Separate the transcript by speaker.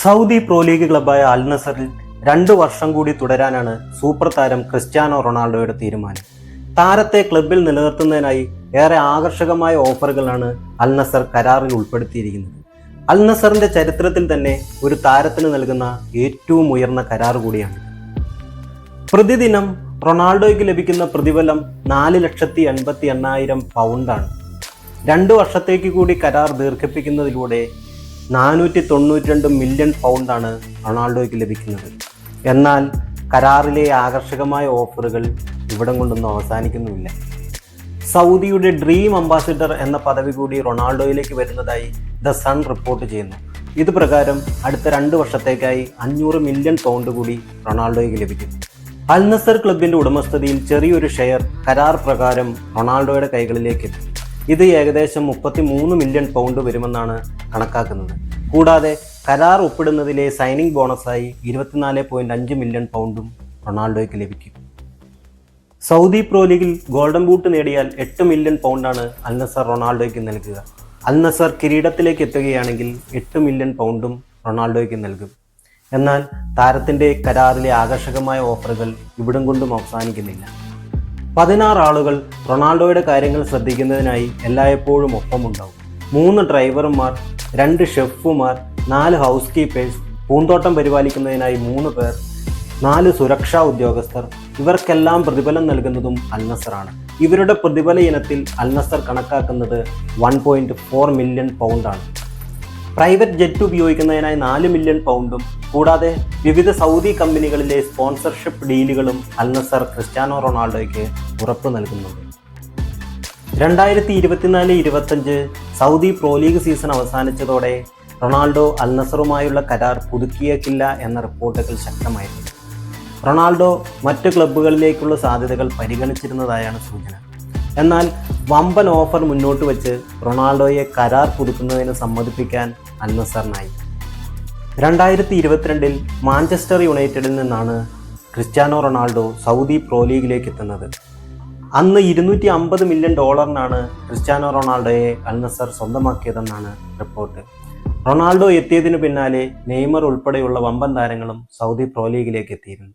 Speaker 1: Saudi pro league ക്ലബായ അൽ നസറിൽ രണ്ടു വർഷം കൂടി തുടരാനാണ് സൂപ്പർ താരം ക്രിസ്ത്യാനോ റൊണാൾഡോയുടെ തീരുമാനം. താരത്തെ ക്ലബിൽ നിലനിർത്തുന്നതിനായി ഏറെ ആകർഷകമായ ഓഫറുകളാണ് അൽ നസർ കരാറിൽ ഉൾപ്പെടുത്തിയിരിക്കുന്നത്. അൽ നസറിന്റെ ചരിത്രത്തിൽ തന്നെ ഒരു താരത്തിന് നൽകുന്ന ഏറ്റവും ഉയർന്ന കരാർ കൂടിയാണ്. പ്രതിദിനം റൊണാൾഡോയ്ക്ക് ലഭിക്കുന്ന പ്രതിഫലം നാല് ലക്ഷത്തി എൺപത്തി എണ്ണായിരം പൗണ്ടാണ് രണ്ടു വർഷത്തേക്ക് കൂടി കരാർ ദീർഘിപ്പിക്കുന്നതിലൂടെ നാനൂറ്റി തൊണ്ണൂറ്റി രണ്ട് മില്യൺ പൗണ്ടാണ് റൊണാൾഡോയ്ക്ക് ലഭിക്കുന്നത്. എന്നാൽ കരാറിലെ ആകർഷകമായ ഓഫറുകൾ ഇവിടം കൊണ്ടൊന്നും അവസാനിക്കുന്നുമില്ല. സൗദിയുടെ ഡ്രീം അംബാസിഡർ എന്ന പദവി കൂടി റൊണാൾഡോയിലേക്ക് വരുന്നതായി ദ സൺ റിപ്പോർട്ട് ചെയ്യുന്നു. ഇത് പ്രകാരം അടുത്ത രണ്ട് വർഷത്തേക്കായി അഞ്ഞൂറ് മില്യൺ പൗണ്ട് കൂടി റൊണാൾഡോയ്ക്ക് ലഭിക്കും. അൽ നസർ ക്ലബിന്റെ ഉടമസ്ഥതയിൽ ചെറിയൊരു ഷെയർ കരാർ പ്രകാരം റൊണാൾഡോയുടെ കൈകളിലേക്ക് എത്തും. ഇത് ഏകദേശം മുപ്പത്തി മൂന്ന് മില്യൺ പൗണ്ട് വരുമെന്നാണ് കണക്കാക്കുന്നത്. കൂടാതെ കരാർ ഒപ്പിടുന്നതിലെ സൈനിങ് ബോണസായി ഇരുപത്തിനാല് പോയിന്റ് അഞ്ച് മില്യൺ പൗണ്ടും റൊണാൾഡോയ്ക്ക് ലഭിക്കും. സൗദി പ്രോ ലീഗിൽ ഗോൾഡൻ ബൂട്ട് നേടിയാൽ എട്ട് മില്യൺ പൗണ്ടാണ് അൽനസർ റൊണാൾഡോയ്ക്ക് നൽകുക. അൽനസർ കിരീടത്തിലേക്ക് എത്തുകയാണെങ്കിൽ എട്ട് മില്യൺ പൗണ്ടും റൊണാൾഡോയ്ക്ക് നൽകും. എന്നാൽ താരത്തിന്റെ കരാറിലെ ആകർഷകമായ ഓഫറുകൾ ഇവിടം കൊണ്ടും അവസാനിക്കുന്നില്ല. പതിനാറ് ആളുകൾ റൊണാൾഡോയുടെ കാര്യങ്ങൾ ശ്രദ്ധിക്കുന്നതിനായി എല്ലായ്പ്പോഴും ഒപ്പമുണ്ടാവും. മൂന്ന് ഡ്രൈവർമാർ രണ്ട് ഷെഫുമാർ നാല് ഹൗസ് കീപ്പേഴ്സ് പൂന്തോട്ടം പരിപാലിക്കുന്നതിനായി മൂന്ന് പേർ നാല് സുരക്ഷാ ഉദ്യോഗസ്ഥർ ഇവർക്കെല്ലാം പ്രതിഫലം നൽകുന്നതും അൽനസറാണ്. ഇവരുടെ പ്രതിഫല ഇനത്തിൽ അൽനസർ കണക്കാക്കുന്നത് വൺ പോയിന്റ് ഫോർ മില്യൺ പൗണ്ടാണ്. പ്രൈവറ്റ് ജെറ്റ് ഉപയോഗിക്കുന്നതിനായി നാല് മില്യൺ പൗണ്ടും കൂടാതെ വിവിധ സൗദി കമ്പനികളിലെ സ്പോൺസർഷിപ്പ് ഡീലുകളും അൽനസർ ക്രിസ്ത്യാനോ റൊണാൾഡോയ്ക്ക് ഉറപ്പ് നൽകുന്നുണ്ട്. രണ്ടായിരത്തി ഇരുപത്തിനാല് ഇരുപത്തഞ്ച് സൗദി പ്രോ ലീഗ് സീസൺ അവസാനിച്ചതോടെ റൊണാൾഡോ അൽനസറുമായുള്ള കരാർ പുതുക്കിയേക്കില്ല എന്ന റിപ്പോർട്ടുകൾ ശക്തമായിരുന്നു റൊണാൾഡോ മറ്റ് ക്ലബ്ബുകളിലേക്കുള്ള സാധ്യതകൾ പരിഗണിച്ചിരുന്നതായാണ് സൂചന. എന്നാൽ വമ്പൻ ഓഫർ മുന്നോട്ട് വെച്ച് റൊണാൾഡോയെ കരാർ പുതുക്കുന്നതിന് സമ്മതിപ്പിക്കാൻ അൽനസറിനായി. രണ്ടായിരത്തി ഇരുപത്തിരണ്ടിൽ മാഞ്ചസ്റ്റർ യുണൈറ്റഡിൽ നിന്നാണ് ക്രിസ്ത്യാനോ റൊണാൾഡോ സൗദി പ്രോ ലീഗിലേക്ക് എത്തുന്നത്. അന്ന് ഇരുന്നൂറ്റി അമ്പത് മില്യൺ ഡോളറിനാണ് ക്രിസ്ത്യാനോ റൊണാൾഡോയെ അൽനസർ സ്വന്തമാക്കിയതെന്നാണ് റിപ്പോർട്ട്. റൊണാൾഡോ എത്തിയതിനു പിന്നാലെ നെയ്മർ ഉൾപ്പെടെയുള്ള വമ്പൻ താരങ്ങളും സൗദി പ്രോ ലീഗിലേക്ക് എത്തിയിരുന്നു.